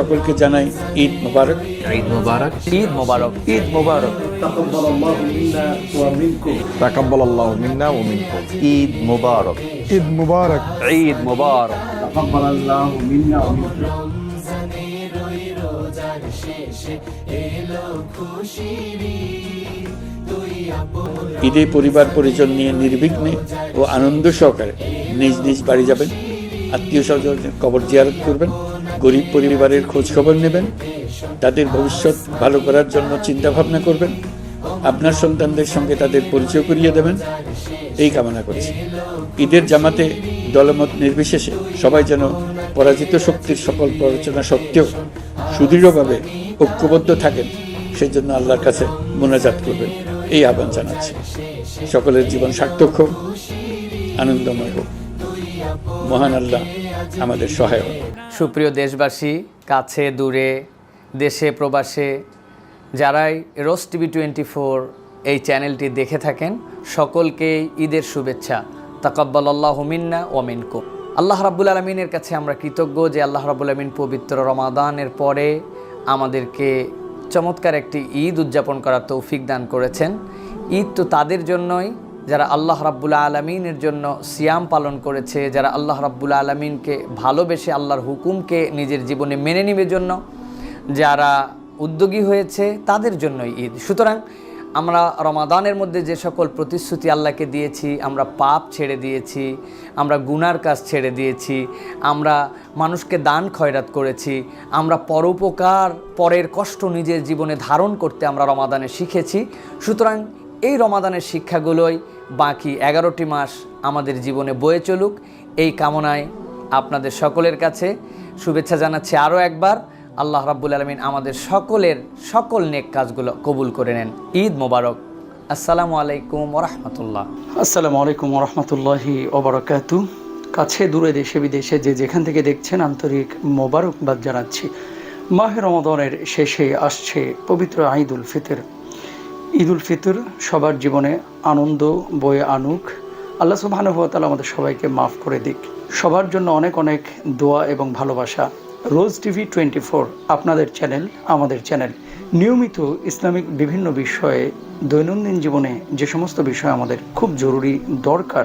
সকলকে জানাই ঈদ মোবারক। ঈদ মুবারক। ঈদ মোবারক। ঈদ মোবারক। তাকাব্বাল আল্লাহ মিন্না ও মিনকুম। ঈদ মুবারক। ঈদ মুবারক। ঈদ মোবারক। ঈদে পরিবার পরিজন নিয়ে নির্বিঘ্নে ও আনন্দ সহকারে নিজ নিজ বাড়ি যাবেন। আত্মীয় স্বজনের কবর জিয়ারত করবেন। গরিব পরিবারের খোঁজ খবর নেবেন, তাদের ভবিষ্যৎ ভালো করার জন্য চিন্তা ভাবনা করবেন, আপনার সন্তানদের সঙ্গে তাদের পরিচয় করিয়ে দেবেন, এই কামনা করছি। ঈদের জামাতে দলমত নির্বিশেষে সবাই যেন পরাজিত শক্তির সকল প্ররোচনা সত্ত্বেও সুদৃঢ়ভাবে ঐক্যবদ্ধ থাকেন সেই জন্য আল্লাহর কাছে মোনাজাত করবেন। এই আহ্বান জানাচ্ছি। সকলের জীবন সার্থক হোক, আনন্দময় হোক। মহান আল্লাহ আমাদের সহায় সুপ্রিয় দেশবাসী, কাছে, দূরে, দেশে, প্রবাসে, যারাই রোজ টিভি টোয়েন্টি ফোর এই চ্যানেলটি দেখে থাকেন সকলকে ঈদের শুভেচ্ছা। তাকাব্বাল আল্লাহ মিন্না ও মিনকুম। আল্লাহ রাবুল আলমিনের কাছে আমরা কৃতজ্ঞ যে আল্লাহ রাব্বুল আলমিন পবিত্র রমাদানের পরে আমাদেরকে চমৎকার একটি ঈদ উদযাপন করার তৌফিক দান করেছেন। ঈদ তো তাদের জন্যই যারা আল্লাহ রাব্বুল আলমিনের জন্য সিয়াম পালন করেছে, যারা আল্লাহ রাব্বুল আলমিনকে ভালোবেসে আল্লাহর হুকুমকে নিজের জীবনে মেনে নিবে জন্য, যারা উদ্যোগী হয়েছে তাদের জন্যই ঈদ। সুতরাং আমরা রমাদানের মধ্যে যে সকল প্রতিশ্রুতি আল্লাহকে দিয়েছি, আমরা পাপ ছেড়ে দিয়েছি, আমরা গুনার কাজ ছেড়ে দিয়েছি, আমরা মানুষকে দান খয়রাত করেছি, আমরা পরোপকার, পরের কষ্ট নিজের জীবনে ধারণ করতে আমরা রমাদানে শিখেছি। সুতরাং এই রমাদানের শিক্ষাগুলোই বাকি এগারোটি মাস আমাদের জীবনে বয়ে চলুক। এই কামনায় আপনাদের সকলের কাছে শুভেচ্ছা জানাচ্ছি আরও একবার। আল্লাহ রাব্বুল আলমিন আমাদের সকলের সকল নেক কাজগুলো কবুল করে নেন। ঈদ মোবারক। আসসালামু আলাইকুম ওরহমতুল্লাহ। আসসালামু আলাইকুম রহমতুল্লাহি ওবরাকাতু। কাছে, দূরে, দেশে, বিদেশে যে যেখান থেকে দেখছেন আন্তরিক মোবারকবাদ জানাচ্ছি। মাহে রমাদনের শেষে আসছে পবিত্র ঈদুল ফিতর। ঈদুল ফিতর সবার জীবনে আনন্দ বয়ে আনুক। আল্লাহ সুবাহানুভতাল আমাদের সবাইকে মাফ করে দিক। সবার জন্য অনেক অনেক দোয়া এবং ভালোবাসা। রোজ টিভি টোয়েন্টি ফোর আপনাদের চ্যানেল, আমাদের চ্যানেল। নিয়মিত ইসলামিক বিভিন্ন বিষয়ে, দৈনন্দিন জীবনে যে সমস্ত বিষয় আমাদের খুব জরুরি, দরকার,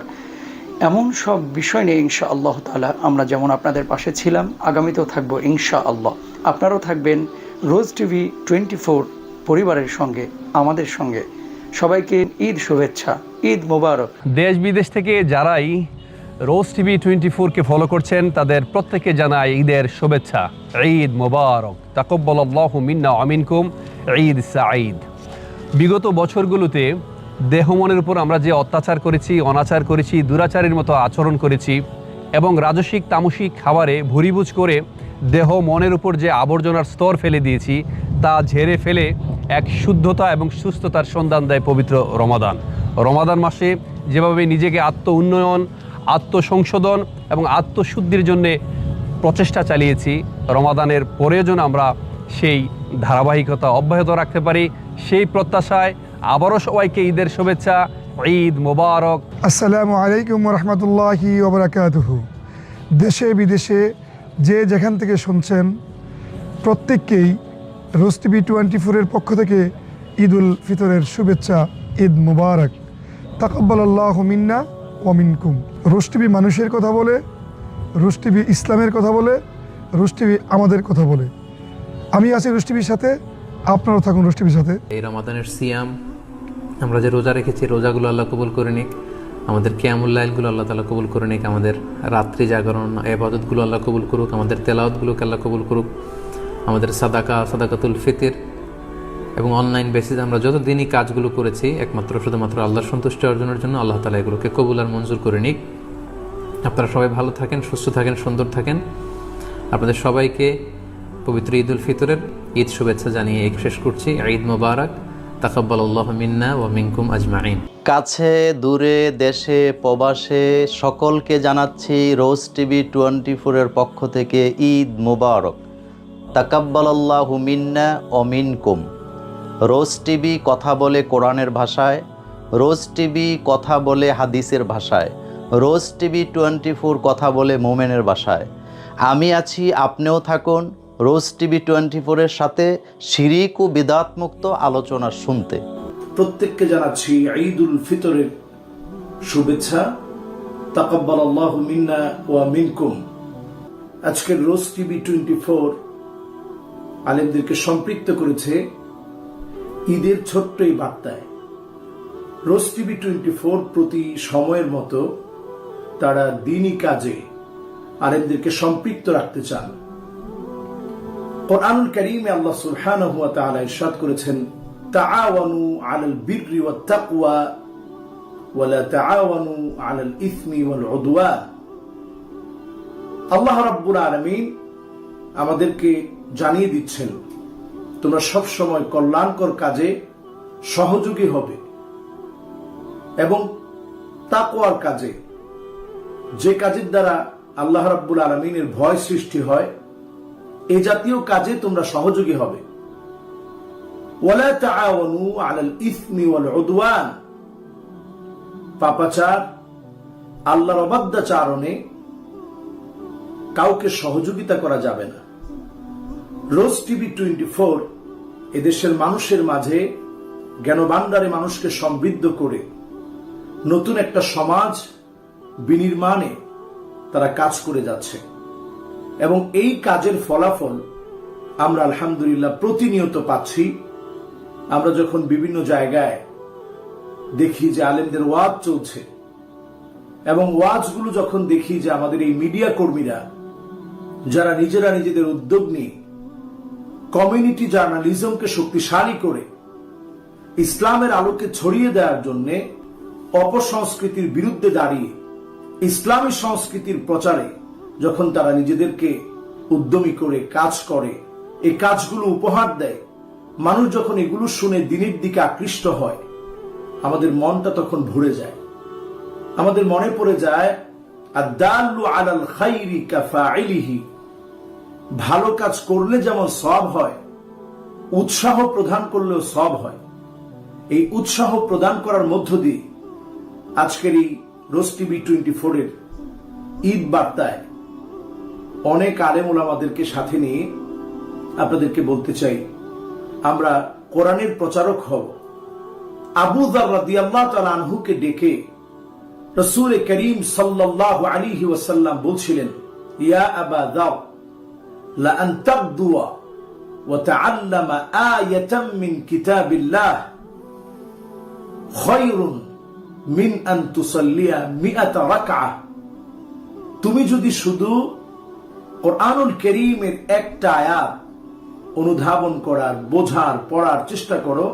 এমন সব বিষয় নিয়ে ইনশা আল্লাহ তালা আমরা যেমন আপনাদের পাশে ছিলাম, আগামীতেও থাকব ইনশা আল্লাহ আপনারাও থাকবেন রোজ টিভি টোয়েন্টি ফোর পরিবারের সঙ্গে, আমাদের সঙ্গে। সবাইকে ঈদ শুভেচ্ছা, ঈদ মোবারক। দেশ বিদেশ থেকে যারাই রোজ টিভি টোয়েন্টি ফোরকে ফলো করছেন, তাদের প্রত্যেকে জানায় ঈদের শুভেচ্ছা। ঈদ মোবারক। তাকব্বল্লাহ মিন্না আমিনকুম ঈদ সাঈদ। বিগত বছরগুলোতে দেহ মনের উপর আমরা যে অত্যাচার করেছি, অনাচার করেছি, দুরাচারের মতো আচরণ করেছি এবং রাজসিক, তামসিক খাবারে ভুরিভুজ করে দেহ মনের উপর যে আবর্জনার স্তর ফেলে দিয়েছি, তা ঝেড়ে ফেলে এক শুদ্ধতা এবং সুস্থতার সন্ধান দেয় পবিত্র রমাদান। রমাদান মাসে যেভাবে নিজেকে আত্ম উন্নয়ন আত্মসংশোধন এবং আত্মশুদ্ধির জন্যে প্রচেষ্টা চালিয়েছি, রমাদানের পরেও যেন আমরা সেই ধারাবাহিকতা অব্যাহত রাখতে পারি, সেই প্রত্যাশায় আবারও সবাইকে ঈদের শুভেচ্ছা, ঈদ মোবারক। আসসালামু আলাইকুম রহমতুল্লাহি দেশে বিদেশে যে যেখান থেকে শুনছেন, প্রত্যেককেই রোজ টিভি টোয়েন্টি ফোরের পক্ষ থেকে ঈদ উল ফিতরের শুভেচ্ছা, ঈদ মুবারক। তাকব্বাল আল্লাহ মিন্না ওমিনকুম রোজ টিভি মানুষের কথা বলে রোজ টিভি ইসলামের কথা বলে রোজ টিভি আমাদের কথা বলে। আমি আছি রোজ টিভির সাথে, আপনারাও থাকুন রোজ টিভির সাথে। এই রমাদানের সিয়াম, আমরা যে রোজা রেখেছি, রোজাগুলো আল্লাহ কবুল করে নিক। আমাদের কেয়ামুল্লাইলগুলো আল্লাহ তালা কবুল করে নিক। আমাদের রাত্রি জাগরণ, এবাদতগুলো আল্লাহ কবুল করুক। আমাদের তেলাওয়াতগুলোকে আল্লাহ কবুল করুক। আমাদের সাদাকা, সাদাকাতুল ফিতির এবং অনলাইন বেসিস আমরা যত দিনই কাজগুলো করেছি, একমাত্র, শুধুমাত্র আল্লাহর সন্তুষ্টি অর্জনের জন্য আল্লাহ তালা এগুলোকে কবুল আর মঞ্জুর করে নিক। আপনারা সবাই ভালো থাকেন, সুস্থ থাকেন, সুন্দর থাকেন। আপনাদের সবাইকে পবিত্র ঈদ উল ফিতরের ঈদ শুভেচ্ছা জানিয়ে এই শেষ করছি। ঈদ মোবারক। কাছে, দূরে, দেশে, প্রবাসে সকলকে জানাচ্ছি রোজ টিভি টোয়েন্টি ফোরের পক্ষ থেকে ঈদ মুবারক। তাকাব্বালাল্লাহু মিন্না ও মিনকুম। রোজ টিভি কথা বলে কোরআনের ভাষায়, রোজ টিভি কথা বলে হাদিসের ভাষায়, রোজ টিভি টোয়েন্টি ফোর কথা বলে মোমেনের ভাষায়। আমি আছি, আপনিও থাকুন, রোজ টিভি টোয়েন্টি ফোরের সাথে শিরিক ও বিদাতমুক্ত আলোচনা শুনতে। প্রত্যেককে জানাচ্ছি ঈদুল ফিতরের শুভেচ্ছা। তাকাব্বাল আল্লাহ মিন্না ওয়া মিনকুম। আজকের রোজ টিভি টোয়েন্টি ফোর আলেমদেরকে সম্পৃক্ত করেছে ঈদের ছোট্ট এই বার্তায়। রোজ টিভি টোয়েন্টি ফোর প্রতি সময়ের মতো তারা দিনই কাজে আলেমদেরকে সম্পৃক্ত রাখতে চান। কোরআনুল করিমে আল্লাহ সুবহানাহু ওয়া তাআলা ইরশাদ করেছেন, তাআওয়ানু আলাল বিররি ওয়াত তাকওয়া ওয়ালা তাআওয়ানু আলাল ইসমি ওয়াল উদওয়ান। আল্লাহ রাব্বুল আলামিন আমাদেরকে জানিয়ে দিচ্ছেন, তোমরা সব সময় কল্যাণকর কাজে সহযোগী হবে এবং তাকওয়ার কাজে, যে কাজের দ্বারা আল্লাহ রাব্বুল আলমিনের ভয় সৃষ্টি হয়, এ জাতীয় কাজে তোমরা সহযোগী হবে। ওয়ালা তাআওয়ানু পাপাচার, আল্লাহর অবাধ্যাচারণে কাউকে সহযোগিতা করা যাবে না। রোজ টিভি টোয়েন্টি ফোর এদেশের মানুষের মাঝে জ্ঞানভাণ্ডারে মানুষকে সমৃদ্ধ করে নতুন একটা সমাজ বিনির্মাণে তারা কাজ করে যাচ্ছে। এবং এই কাজের ফলাফল আমরা আলহামদুলিল্লাহ প্রতিনিয়ত পাচ্ছি। আমরা যখন বিভিন্ন জায়গায় দেখি যে আলেমদের ওয়াজ চলছে, এবং ওয়াজগুলো যখন দেখি যে আমাদের এই মিডিয়া কর্মীরা, যারা নিজেরা নিজেদের উদ্যোগ নিয়ে কমিউনিটি জার্নালিজমকে শক্তিশালী করে ইসলামের আলোকে ছড়িয়ে দেওয়ার জন্য অপসংস্কৃতির বিরুদ্ধে দাঁড়িয়ে ইসলামী সংস্কৃতির প্রচারে যখন তারা নিজেদেরকে উদ্যমী করে কাজ করে এই কাজগুলো উপহার দেয়, মানুষ যখন এগুলো শুনে দিনের দিকে আকৃষ্ট হয়, আমাদের মনটা তখন ভরে যায়। আমাদের মনে পড়ে যায় আদাল্লু আলাল খাইরি কাফাইলিহি ভালো কাজ করলে যেমন সব হয়, উৎসাহ প্রদান করলেও সব হয়। এই উৎসাহ প্রদান করার মধ্য দিয়ে আজকের এই রোজ টিভি টোয়েন্টি ফোরের ঈদ বার্তায় অনেক আলেমুল আমাদেরকে সাথে নিয়ে আপনাদেরকে বলতে চাই, আমরা কোরআনের প্রচারক হব। আবু দাল্লাহ আনহুকে ডেকে রসুল করিম সাল্লাহ আলিহি ওয়াসাল্লাম বলছিলেন, ইয়া আবা দাও لأن تغدو وتعلم آية من كتاب الله خير من أن تصلي مئة ركعة তুমি যদি শুধু কোরআনুল করিমের একটা আয়াত অনুধাবন করার বোঝার পড়ার চেষ্টা করো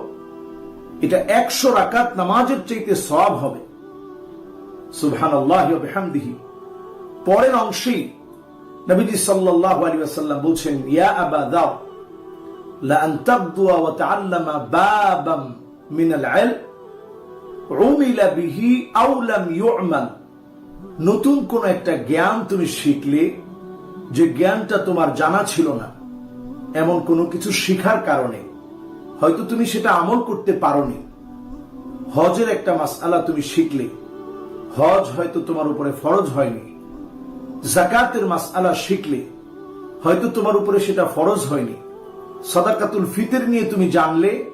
এটা একশো রাকাত নামাজের চাইতে সব হবে সুবহান আল্লাহ হামদিহি পরের অংশেই নবীজি সাল্লাল্লাহু আলাইহি ওয়াসাল্লাম বলছেন, ইয়া আবা দাও ওয়া তাআল্লামা বাবাম মিন আল ইলম, উমিলা বিহি আও লাম ইউমাল নতুন কোন একটা জ্ঞান তুমি শিখলে, যে জ্ঞানটা তোমার জানা ছিল না, এমন কোনো কিছু শিখার কারণে। হয়তো তুমি সেটা আমল করতে পারোনি। হজের একটা মাসআলা তুমি শিখলে। হজ হয়তো তোমার উপরে ফরজ হয়নি। জাকাতের মাসআলা শিখলে হয়তো তোমার উপরে সেটা ফরজ হয়নি। সদাকাতুল ফিতের নিয়ে তুমি জানলে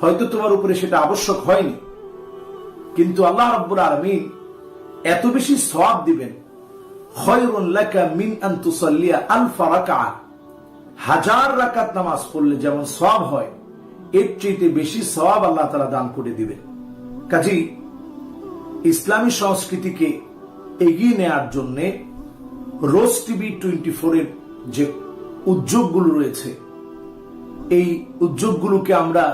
হয়তো তোমার উপরে সেটা আবশ্যক হয়নি। কিন্তু আল্লাহ রাব্বুল আলামিন এত বেশি সওয়াব দিবেন মিন হাজার রাকাত নামাজ পড়লে যেমন সওয়াব হয়, এর চাইতে বেশি সওয়াব আল্লাহ তাআলা দান করে দিবেন। কাজী ইসলামী সংস্কৃতিকে এগিয়ে নেয়ার জন্য রোজ টিভি টোয়েন্টি ফোরের যে উদ্যোগগুলো রয়েছে, এই উদ্যোগগুলোকে আমরা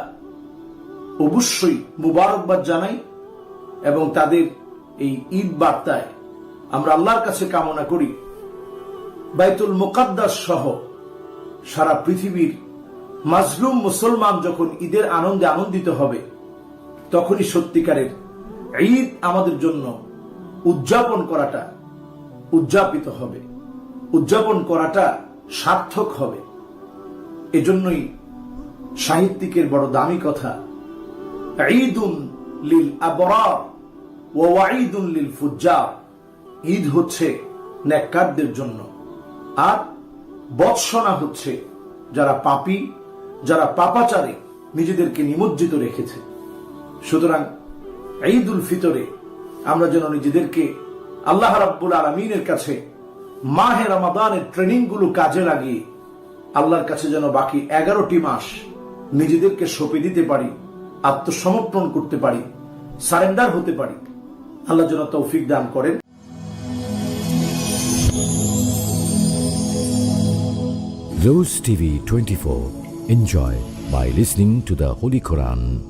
অবশ্যই মুবারকবাদ জানাই এবং তাদের এই ঈদ বার্তায় আমরা আল্লাহর কাছে কামনা করি, বাইতুল মোকাদ্দাস সহ সারা পৃথিবীর মাজলুম মুসলমান যখন ঈদের আনন্দে আনন্দিত হবে, তখনই সত্যিকারের ঈদ আমাদের জন্য উদযাপন করাটা উদযাপিত হবে। উদযাপন করাটা সার্থক হবে। এজন্যই সাহিত্যিকের বড় দামি কথা, ঈদুন লিল আবরার ওয়াঈদুন লিল ফুজ্জার। ঈদ হচ্ছে নেককারদের জন্য। আর বৎসনা হচ্ছে যারা পাপি, যারা পাপাচারে নিজেদেরকে নিমজ্জিত রেখেছে। সুতরাং ঈদ ফিতরে আমরা যেন নিজেদেরকে আল্লাহ রাব্বুল আলমিনের কাছে মাহে রমাদানের ট্রেনিংগুলো কাজে লাগিয়ে আল্লাহর কাছে যেন বাকি এগারোটি মাস নিজেদেরকে সঁপে দিতে পারি, আত্মসমর্পণ করতে পারি, সারেন্ডার হতে পারি আল্লাহ যেন তৌফিক দান করেন Rose TV 24. Enjoy by listening to the Holy Quran.